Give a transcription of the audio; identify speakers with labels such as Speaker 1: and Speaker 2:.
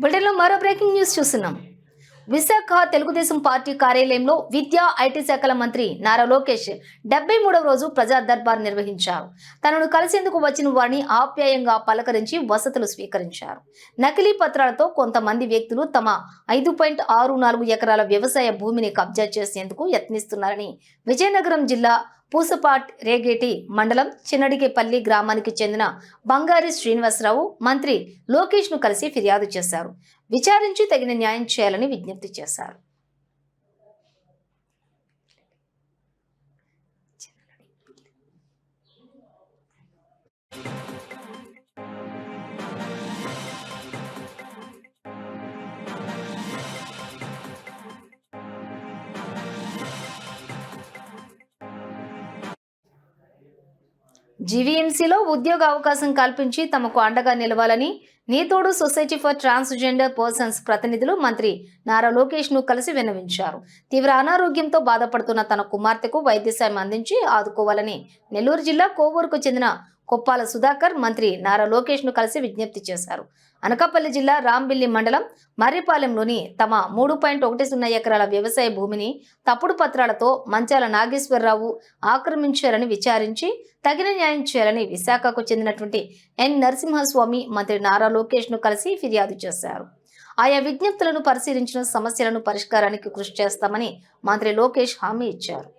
Speaker 1: బులెటిన్లో మరో breaking news చూస్తున్నాం. విశాఖ తెలుగుదేశం పార్టీ కార్యాలయంలో విద్యా ఐటీ శాఖల మంత్రి నారా లోకేష్ డెబ్బై మూడవ రోజు ప్రజా దర్బార్ నిర్వహించారు. తనను కలిసేందుకు వచ్చిన వారిని ఆప్యాయంగా పలకరించి వసతులు స్వీకరించారు. నకిలీ పత్రాలతో కొంతమంది వ్యక్తులు తమ ఐదు పాయింట్ ఆరు నాలుగు ఎకరాల వ్యవసాయ భూమిని కబ్జా చేసేందుకు యత్నిస్తున్నారని విజయనగరం జిల్లా పూసపాట్ రేగేటి మండలం చిన్నడికేపల్లి గ్రామానికి చెందిన బంగారి శ్రీనివాసరావు మంత్రి లోకేష్ను కలిసి ఫిర్యాదు చేశారు. విచారించి తగిన న్యాయం చేయాలని విజ్ఞప్తి చేశారు. జీవీఎంసీలో ఉద్యోగ అవకాశం కల్పించి తమకు అండగా నిలవాలని Neethodu society for transgender persons ప్రతినిధులు మంత్రి నారా లోకేష్ను కలిసి విన్నవించారు. తీవ్ర అనారోగ్యంతో బాధపడుతున్న తన కుమార్తెకు వైద్య సాయం అందించి ఆదుకోవాలని నెల్లూరు జిల్లా కోవూరుకు చెందిన కొప్పాల సుధాకర్ మంత్రి నారా లోకేష్ను కలిసి విజ్ఞప్తి చేశారు. అనకాపల్లి జిల్లా రాంబిల్లి మండలం మర్రిపాలెంలోని తమ మూడు పాయింట్ ఒకటి సున్నా ఎకరాల వ్యవసాయ భూమిని తప్పుడు పత్రాలతో మంచాల నాగేశ్వరరావు ఆక్రమించారని విచారించి తగిన న్యాయం చేయాలని విశాఖకు చెందినటువంటి ఎన్. నరసింహస్వామి మంత్రి నారా లోకేష్ను కలిసి ఫిర్యాదు చేశారు. ఆయా విజ్ఞప్తులను పరిశీలించిన సమస్యలను పరిష్కారానికి కృషి చేస్తామని మంత్రి లోకేష్ హామీ ఇచ్చారు.